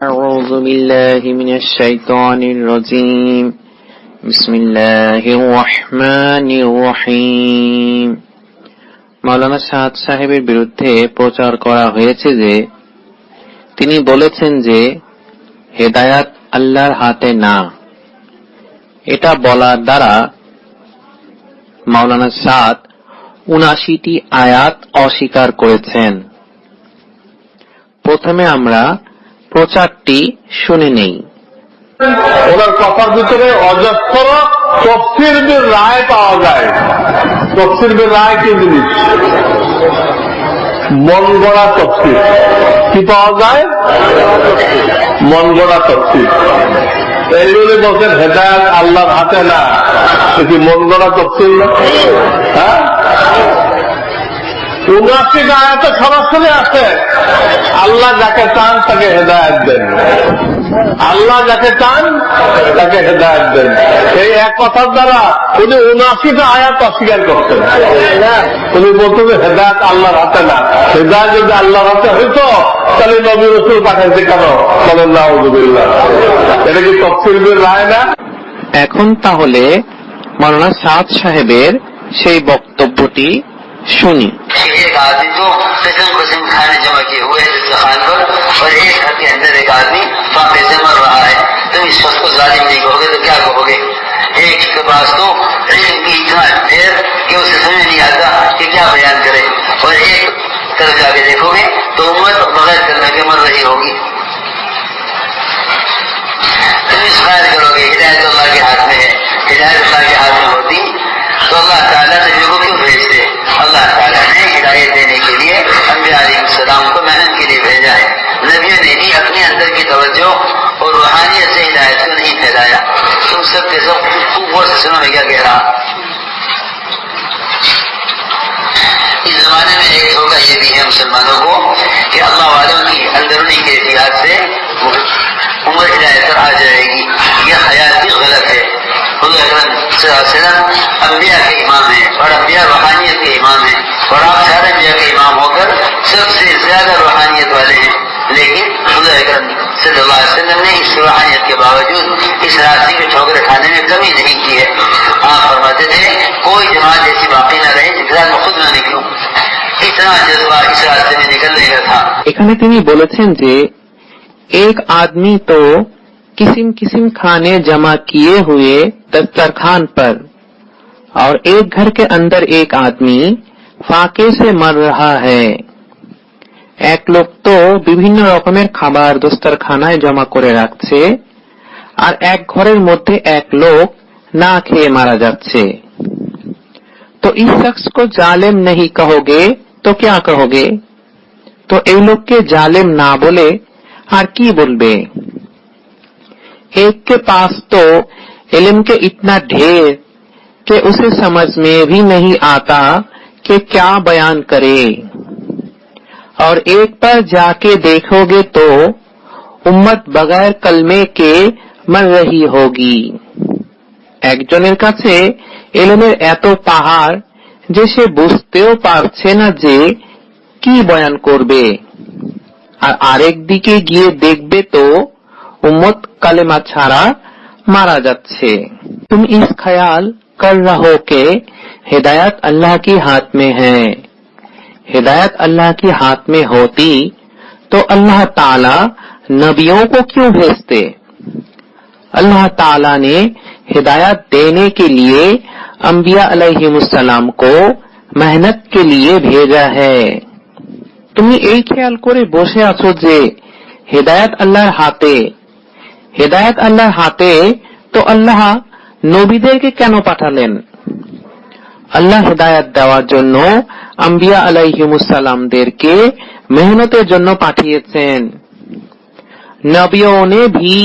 أعوذ بالله من الشيطان الرجيم بسم الله الرحمن الرحيم মাওলানা সাদ সাহেবের বিরুদ্ধে প্রচার করা হয়েছে যে তিনি বলেছেন যে হেদায়াত আল্লাহর হাতে না এটা বলার দ্বারা মাওলানা সাদ উনাশিটি আয়াত অস্বীকার করেছেন প্রথমে আমরা প্রচারটি শুনে নেই। ওনার কথার ভিতরে অজস্র তফসিরদের রায় পাওয়া যায়। তফসিরদের রায় কি জিনিস? মন গড়া তফসির। কি পাওয়া যায়? মন গড়া তফসির। এইগুলি বলছেন, হেদায়ত আল্লাহর হাতে না। এটি মন গড়া তফসিল না। হ্যাঁ? উনাশি আয়াতে সরাসরি আছে আল্লাহ যাকে চান তাকে হেদায়ত দেন। আল্লাহ যাকে চান তাকে হেদায়ত দেন। এই এক কথার দ্বারা উনি উনাশিটা আয়াত অস্বীকার করতেন। উনি বলতেন হেদায়ত আল্লাহর হাতে না। হেদায়ত যদি আল্লাহর হাতে হইতো, তাহলে নবী রসুল পাঠাইছে কেন? এটা কি তফসিলের রায় না? এখন তাহলে মাওলানা সাদ সাহেবের সেই বক্তব্যটি শুনি एक आदमी तो किस्म किस्म खाने जमा किए हुए हैं दस्तरखान पर और एक घर के अंदर एक आदमी फाके से मर रहा है तुम इस शख्स को जालिम नहीं कहोगे तो क्या कहोगे एक के पास तो इतना ढेर कि उसे समझ नहीं आता कि क्या बयान करे और एक तरफ़ जाके देखोगे तो उम्मत बगैर करने के मर रही होगी तुम इस ख्याल करोगे हिदायत अल्लाह के हाथ में है हिदायत अल्लाह के हाथ में होती तो अल्लाह ताला नबियों को क्यों भेजते अल्लाह ताला ने हिदायत देने के लिए सलाम को मेहनत के लिए भेजा है। नबियों ने भी अपने अंदर की तवज्जो और रूहानियत से हिदायत को नहीं फैलाया। तुम सब के सब खूब से सुनो मैं क्या कह रहा इस जमाने में एक धोखा ये भी है मुसलमानों को कि अल्लाह वालों की अंदरूनी कैफियत से उम्र हिदायत आ जाएगी। यह ख्याल भी गलत है अम्बिया के इमाम है और अम्बिया रूहानियत के इमाम है और आप सारे अम्बिया के इमाम होकर सबसे ज्यादा रूहानियत वाले हैं लेकिन सल्लल्लाहु अलैहि वसल्लम ने इस रूहानियत के बावजूद इस रास्ते में ठोकर खाने में कमी नहीं की है आप फरमाते थे कोई जमात ऐसी बाकी न रहे जिसके साथ मैं खुद न निकलूं इतना जज्बा इस रास्ते में निकलने का था এখানে তিনি বলেছেন যে एक आदमी तो किस्म किस्म खाने जमा किए हुए दस्तरखान पर और एक घर के अंदर एक आदमी ফাঁকে से मर रहा है এক লোক তো বিভিন্ন রকমের খাবার দোস্তরখানায় জমা করে রাখছে আর এক ঘরের মধ্যে এক লোক না খেয়ে মারা যাচ্ছে तो इस शख्स को जालिम नहीं कहोगे तो क्या कहोगे तो এই লোককে জালেম না বলে আর কি বলবে एक के पास तो इल्म के इतना ढेर कि उसे समझ में भी नहीं आता कि क्या बयान करे और एक पर जाके देखोगे तो उम्मत बगैर कलमे के मर रही होगी একজনের কাছে এলেমের এত পাহাড় যে সে বুঝতেও পারছে না যে কি বয়ান করবে আর আরেক দিকে গিয়ে দেখবে তো उम्मत कलेमा छाड़ा मारा जाच्छे तुम इस ख्याल कर रहो के हिदायत अल्लाह की हाथ में है हिदायत अल्लाह की हाथ में होती तो अल्लाह ताला नबियों को क्यों भेजते अल्लाह ताला ने हिदायत देने के लिए अंबिया अलैहिमुस्सलाम को मेहनत के लिए भेजा है তুমি এই খেয়াল করে বসে আছো যে হেদায়াত আল্লাহর হাতে হেদায়াত আল্লাহর হাতে তো আল্লাহ নবীদেরকে কেন পাঠালেন আল্লাহ হেদায়াত দেওয়ার জন্য আম্বিয়া আলাইহিমুসালামদেরকে मेहनतेर জন্য পাঠিয়েছেন नबियों ने भी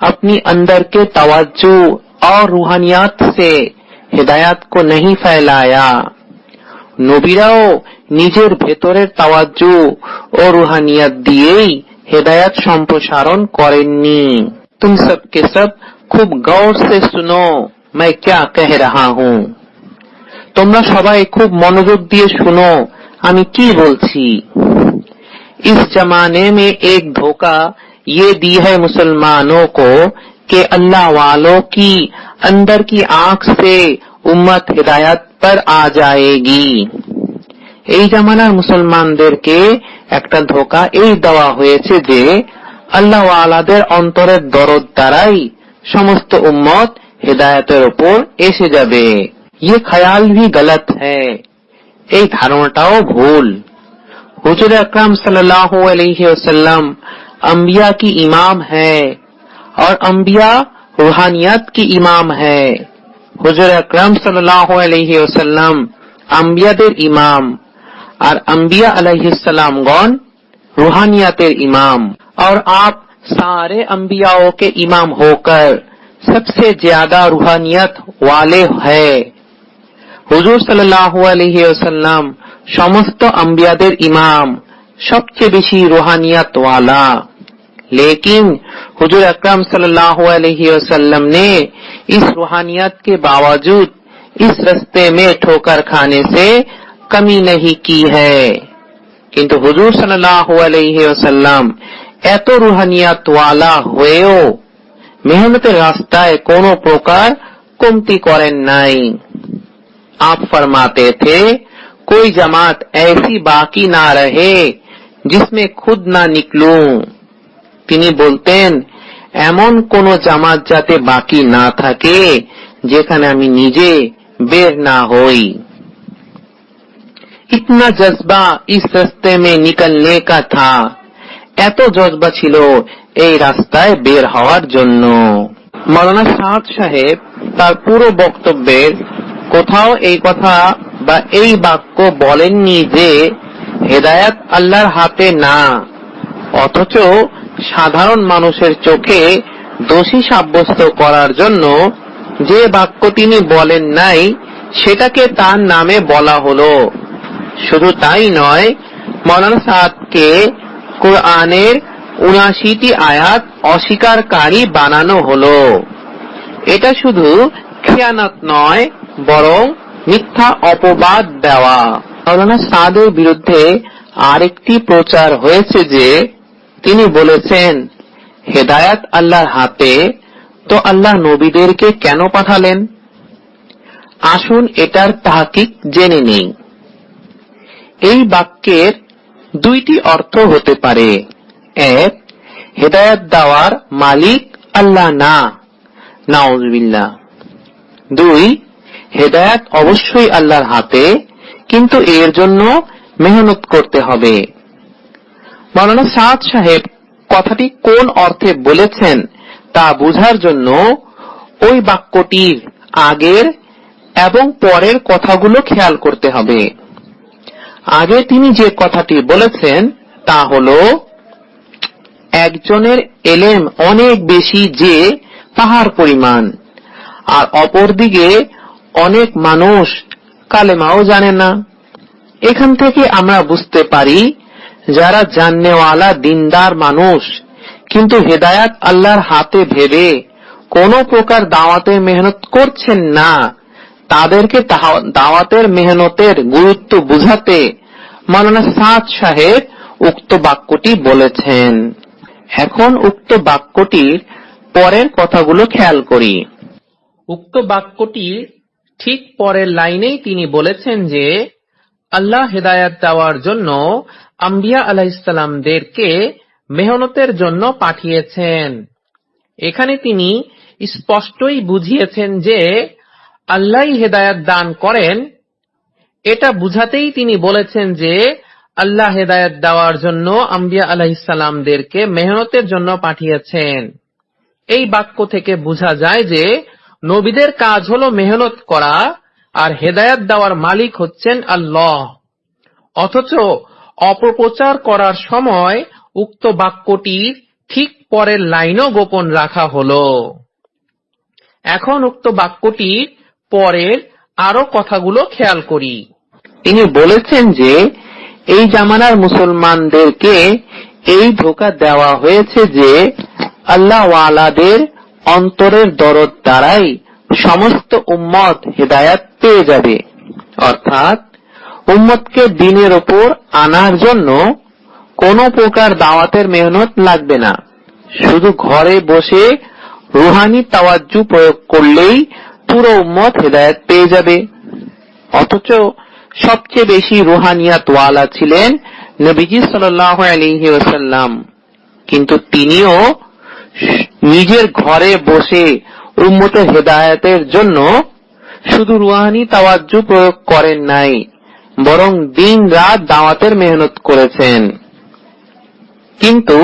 अपनी अंदर के तवज्जो और रूहानियात से हिदायत को नहीं फैलाया নবীরাও নিজের ভেতরের তাওয়াজ্জু ও রুহানিয়াত দিয়েই হেদায়াত সম্প্রসারণ করেননি तुम सब के सब खूब गौर से सुनो मैं क्या कह रहा हूँ তোমরা সবাই খুব মনোযোগ দিয়ে শুনো আমি কি বলছি इस जमाने में एक धोखा ये दी है मुसलमानों को कि अल्लाह वालों की अंदर की आंख से उम्मत हिदायत पर आ जाएगी এই জামানার মুসলমানদেরকে একটা ধোকা এই দেওয়া হয়েছে যে আল্লাহ আলাদের অন্তরের দরদ দ্বারাই সমস্ত উম্মত হেদায়তের ওপর এসে যাবে ये ख्याल भी गलत है এই ধারণাটাও ভুল হুজুর আকরাম সাল্লাল্लाहु अलैहि वसल्लम अम्बिया की इमाम है और अम्बिया रूहानियत की इमाम है হুজুর আকরাম সাল্লাল্लाहु अलैहि वसल्लम আম্বিয়াদের ইমাম আর আম্বিয়া আলাইহিস সালামগণ রুহানিয়াতের ইমাম और आप सारे अंबियाओं के इमाम होकर सबसे ज्यादा रूहानियत वाले हैं হুজুর সাল্লাল্লাহু আলাইহি ওয়াসাল্লাম সমস্ত আম্বিয়াদের ইমাম সবচেয়ে বেশি রোহানিয়াত वाला लेकिन हुजूर अकरम सल्लल्लाहु अलैहि वसल्लम ने इस रूहानियत के बावजूद इस रास्ते में ठोकर खाने से कमी नहीं की है কিন্তু হুজুর সাল্লাল্লাহু আলাইহি ওয়াসাল্লাম এত রুহানিয়াত ওয়ালা হয়েও মেহনতের রাস্তায় কোনো প্রকার কমতি করেন নাই आप फरमाते थे कोई जमात ऐसी बाकी ना रहे जिसमें खुद না নিকলুं তিনি বলতেন এমন কোন জামাত যাতে বাকি না থাকে যেখানে আমি নিজে বের না হই ইতনা জজবা ইস রাস্তে মে নিকলনে কা থা এত জজবা ছিল এই রাস্তায় বের হওয়ার জন্য। মৌলানা সাদ সাহেব তার পুরো বক্তব্যের কোথাও এই কথা বা এই বাক্য বলেননি যে, হেদায়াত আল্লাহর হাতে না, অথচ সাধারণ মানুষের চোখে দোষী সাব্যস্ত করার জন্য যে বাক্য তিনি বলেন নাই, সেটাকে তার নামে বলা হলো। শুধু তাই নয়, মৌলানা সাদকে কোরআনের উনাশিটি আয়াত অস্বীকারকারী বানানো হলো। এটা শুধু খেয়ানত নয়, বরং মিথ্যা অপবাদ দেওয়া। মৌলানা সাদের বিরুদ্ধে আরেকটি প্রচার হয়েছে যে, তিনি বলেছেন, হেদায়াত আল্লাহর হাতে, তো আল্লাহ নবীদেরকে কেন পাঠালেন? আসুন এটার তাহকিক জেনে নেই। এই বাক্যের দুইটি অর্থ হতে পারে। এক, হেদায়াত দেওয়ার মালিক আল্লাহ না। নাউজবিল্লাহ। দুই, হেদায়াত অবশ্যই আল্লাহর হাতে, কিন্তু এর জন্য মেহনত করতে হবে। মৌলানা সাদ সাহেব কথাটি কোন অর্থে বলেছেন তা বুঝার জন্য ওই বাক্যটির আগের এবং পরের কথাগুলো খেয়াল করতে হবে। আগে তিনি যে কথাটি বলেছেন, তা হল, একজনের এলেম অনেক বেশি যে পাহাড় পরিমাণ, আর অপরদিকে অনেক মানুষ কালেমাও জানে না। এখান থেকে আমরা বুঝতে পারি, যারা জাননেওয়ালা, দিনদার মানুষ, কিন্তু হেদায়াত আল্লাহর হাতে ভেবে কোন প্রকার দাওয়াতে মেহনত করছেন না, তাদেরকে দাওয়াতের মেহনতের গুরুত্ব বুঝাতে মৌলানা সাদ সাহেব উক্ত বাক্যটি বলেছেন। এখন উক্ত বাক্যটির পরের কথাগুলো খেয়াল করি। উক্ত বাক্যটির ঠিক পরের লাইনেই তিনি বলেছেন যে, আল্লাহ হেদায়াত দেওয়ার জন্য আম্বিয়া আলাহিসাল্লামদেরকে মেহনতের জন্য পাঠিয়েছেন। এখানে তিনি স্পষ্টই বুঝিয়েছেন যে আল্লাহ হেদায়াত দান করেন এটা বুঝাতেই তিনি বলেছেন যে, আল্লাহ হেদায়াত দেওয়ার জন্য আম্বিয়া আলাহিসাল্লামদেরকে মেহনতের জন্য পাঠিয়েছেন। এই বাক্য থেকে বোঝা যায় যে, নবীদের কাজ হলো মেহনত করা, আর হেদায়ত দেওয়ার মালিক হচ্ছেন আল্লাহ। অথচ অপপ্রচার করার সময় উক্ত বাক্যটির ঠিক পরের লাইনও গোপন রাখা হলো। এখন উক্ত বাক্যটির পরের আরও কথাগুলো খেয়াল করি। তিনি বলেছেন যে, এই জামানার মুসলমানদেরকে এই ধোকা দেওয়া হয়েছে যে, আল্লাহ ওয়ালাদের অন্তরের দরদ দ্বারাই সমস্ত উম্মত হেদায়াত পেয়ে যাবে। অর্থাৎ, উম্মতকে দিনের ওপর আনার জন্য কোনো প্রকার দাওয়াতের মেহনত লাগবে না। শুধু ঘরে বসে রুহানি তাওয়াজ্জু প্রয়োগ করলেই পুরো উম্মত হেদায়েত পেয়ে যাবে। অথচ সবচেয়ে বেশি রুহানিয়াত ওয়ালা ছিলেন নবীজি সাল্লাল্লাহু আলাইহি ওয়াসাল্লাম। কিন্তু তিনিও নিজের ঘরে বসে উম্মত হেদায়েতের জন্য শুধু রুহানি তাওয়াজ্জু প্রয়োগ করেন নাই, বরং দিন রাত দাওয়াতের মেহনত করেছেন। কিন্তু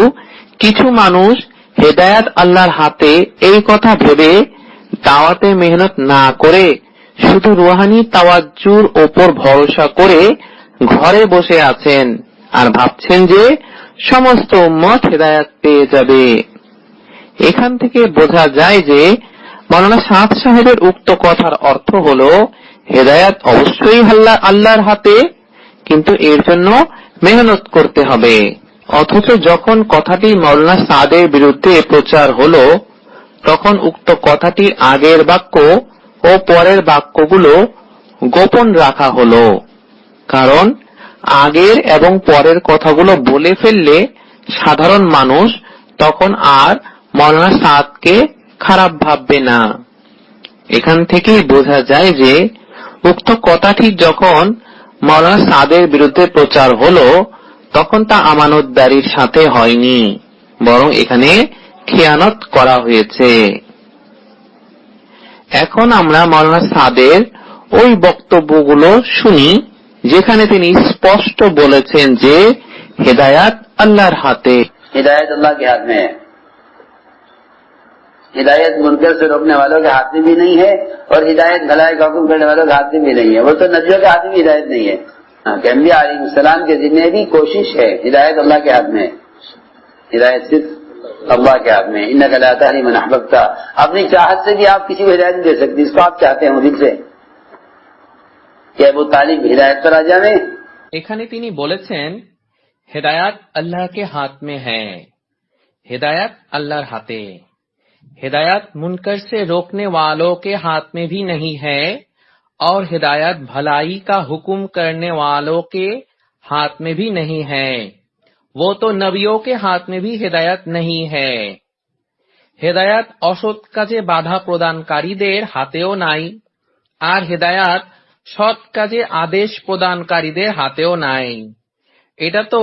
কিছু মানুষ হেদায়াত আল্লাহর হাতে এই কথা ভেবে দাওয়াতে মেহনত না করে শুধু রুহানি তাওয়াজ্জুর ওপর ভরসা করে ঘরে বসে আছেন আর ভাবছেন যে সমস্ত উম্মত হেদায়াত পেয়ে যাবে। এখান থেকে বোঝা যায় যে মৌলানা সাদ সাহেবের উক্ত কথার অর্থ হল, হেদায়াত অবশ্যই আল্লাহ আল্লাহর হাতে, কিন্তু এর জন্য মেহনত করতে হবে। অথচ যখন কথাটি মৌলানা সাদের বিরুদ্ধে প্রচার হল তখন উক্ত কথাটির আগের বাক্য ও পরের বাক্যগুলো গোপন রাখা হলো। কারণ আগের এবং পরের কথাগুলো বলে ফেললে সাধারণ মানুষ তখন আর মৌলানা সাদকে খারাপ ভাববে না। এখান থেকেই বোঝা যায় যে উক্ত কথাটি যখন মৌলানা সাদের বিরুদ্ধে প্রচার হলো, তখন তা আমানতদারির সাথে হয়নি, বরং এখানে খেয়ানত করা হয়েছে এখন আমরা মৌলানা সাদের ওই বক্তব্যগুলো শুনি যেখানে তিনি স্পষ্ট বলেছেন যে হেদায়াত আল্লাহর হাতে हिदायत अल्लाह के हाथ में है हिदायत मुनकर से रोकने वालों के हाथ में भी नहीं है और हिदायत भलाई का हुक्म करने वालों के हाथ में भी नहीं है वो तो नबियों के हाथ में भी हिदायत नहीं है हाँ, कि अम्बिया सलाम के जितने भी कोशिश है हिदायत अल्लाह के हाथ में है हिदायत सिर्फ अल्लाह के हाथ में इन कलाता मन अहबकता अपनी चाहत से भी आप किसी को हिदायत नहीं दे सकते इसको आप चाहते हैं दिल से कि वो तालिब हिदायत पर आ जाए এখানে তিনি বলেছেন হেদায়াত আল্লাহকে হাত মে হ্যায় हिदायत अल्लाह हाथे हिदायत मुनकर से रोकने वालों के हाथ में भी नहीं है और हिदायत भलाई का हुक्म करने वालों के हाथ में भी नहीं है वो तो नबियों के हाथ में भी হেদায়াত नहीं है হেদায়াত অসৎ কাজে বাধা প্রদানকারীদের হাতেও নাই আর হেদায়াত সৎ কাজে আদেশ প্রদানকারীদের হাতেও নাই এটা তো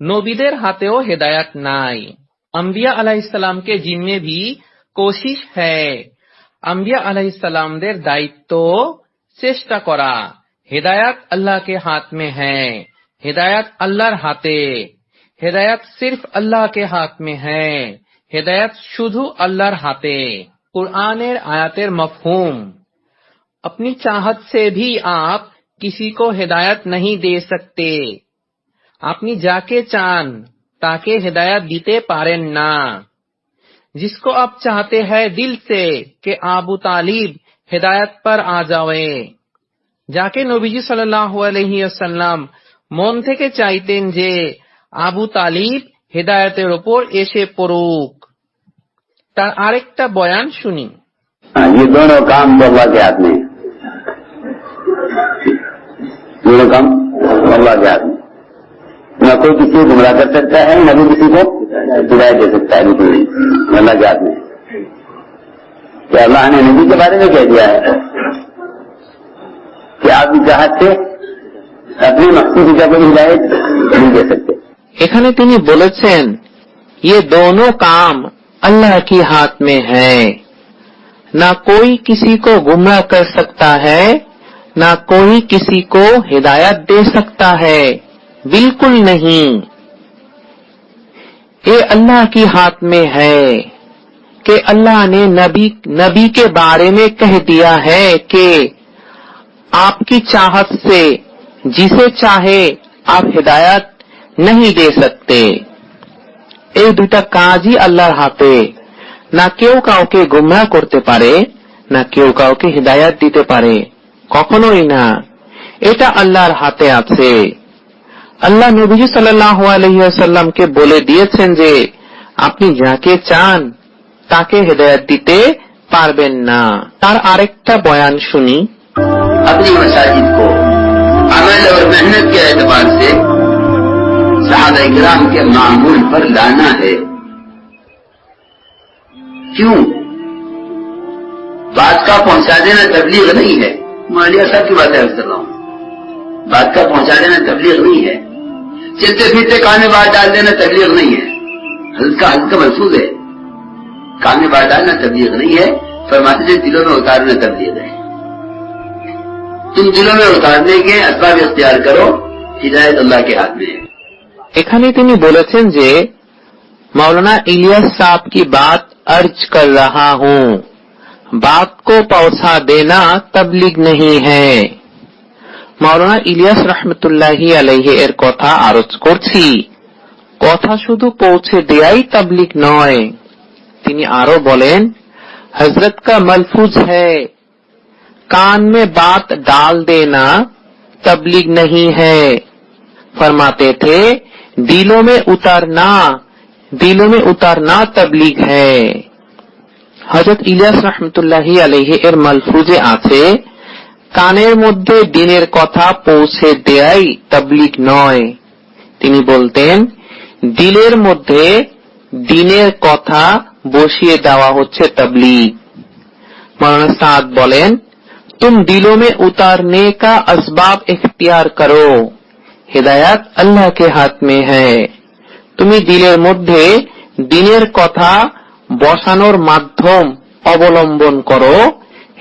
নবীদের হাতেও হেদায়াত নাই अम्बिया अलैहिस्सलाम के जिम्मे भी कोशिश है अम्बिया अलैहिस्सलामদের দায়িত্ব চেষ্টা করা হেদায়াত আল্লাহ के हाथ में है হেদায়াত আল্লাহর হাতে হেদায়াত सिर्फ अल्लाह के हाथ में है হেদায়াত শুধু আল্লাহর হাতে কুরআনের আয়াতের মফহুম अपनी चाहत से भी आप किसी को हिदायत नहीं दे सकते আপনি যাকে চান তাকে হেদায়ত দিতে পারেন না जिसको आप चाहते हैं दिल से कि आबू तालिब हिदायत पर आ जावे যাকে নবীজি সাল্লাল্লাহু আলাইহি ওয়াসাল্লাম মন থেকে চাইতেন যে আবু তালিব হেদায়েতের ওপর এসে পড়ুক তার আরেকটা বয়ান শুনি हाँ, ये दोनों काम तो अल्लाह के हाथ में है। दोनों काम अल्लाह के हाथ में न कोई किसी को गुमराह कर सकता है न भी किसी को हिदायत दे सकता है बिल्कुल नहीं अल्लाह के हाथ में कि अल्लाह ने नबी के बारे में कह दिया है कि आप भी चाहत से अपनी मकसूद की कोई हिदायत नहीं दे सकते এখানে তিনি বলেছেন ये दोनों काम अल्लाह की हाथ में है ना कोई किसी को गुमराह कर सकता है ना कोई किसी को हिदायत दे सकता है बिल्कुल नहीं ये अल्लाह की हाथ में है कि अल्लाह ने नबी नबी के बारे में कह दिया है कि आपकी चाहत से जिसे चाहे आप हिदायत नहीं दे सकते এই দুইটা কাজই আল্লাহর হাতে না কেউ কাউকে গুমরাহ করতে পারে না কেউ কাউকে হিদায়াত দিতে পারে কখনোই না এটা আল্লাহর হাতে আছে আল্লাহ নবীজি সাল্লাহ আলহিহাসাল্লামকে বলে দিয়েছেন যে আপনি যাকে চান তাকে হেদায়াত দিতে পারবেন না তার আরেকটা বয়ান শুনি अपनी मसाजिद को अमल और मेहनत के एतबार से इकराम के मामूल पर लाना है। क्यों? बात का पहुँचा देना तबलीग नहीं है। मालिया साहब की बात कर रहा हूँ। बात का पहुँचा देना तबलीग नहीं है। चलते फिरते कान में बात डाल देना तबलीग नहीं है। हल्का हल्का महसूस है। कान में बात डालना तबलीग नहीं है। फरमाते दिलों में उतारना तबलीग है। तुम दिलों में उतारने के असबाब इख्तियार करो, हिदायत अल्लाह के हाथ में है। এখানে তিনি বলেছেন যে मौलाना इलियास साहब की बात अर्ज कर रहा हूँ बात को पहुंचा देना तबलीग नहीं है মৌলানা ইলিয়াস রহমতুল্লাহি আলাইহি এর কথা আরজ করছি কথা শুধু পৌঁছে দেয়াই তাবলিগ নয় তিনি আরো বলেন हजरत का मलफूज है कान में बात डाल देना तबलीग नहीं है फरमाते थे दिलों में उतारना दिलों में उतारना तबलीग है হজরত ইলিয়াস রহমতুল্লাহি আলহি এর মালফুজে আছে কানের মধ্যে দিনের কথা পৌঁছে দেয়াই তবলিগ নয় তিনি বলতেন দিলের মধ্যে দিনের কথা বসিয়ে দেওয়া হচ্ছে তবলিগ मौलाना साद बोलें तुम दिलों में उतारने का असबाब इख्तियार करो হেদায়াত আল্লাহকে হাত মে হ্যাঁ তুমি দিলের মধ্যে দিনের কথা বসানোর মাধ্যম অবলম্বন করো,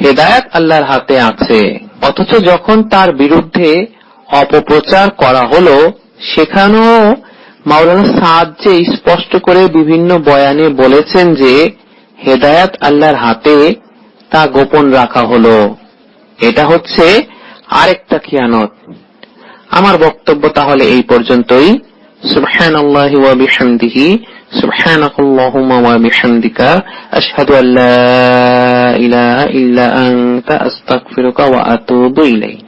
হেদায়াত আল্লাহর হাতে আছে। অথচ যখন তার বিরুদ্ধে অপপ্রচার করা হলো, সেখানেও মাওলানা সাদ যে স্পষ্ট করে বিভিন্ন বয়ানে বলেছেন যে, হেদায়াত আল্লাহর হাতে তা গোপন রাখা হলো। এটা হচ্ছে আরেকটা খিয়ানত। আমার বক্তব্য তাহলে এই পর্যন্তই سبحان الله وبحمده سبحانك اللهم وبحمدك أشهد أن لا إله إلا أنت أستغفرك وأتوب إليك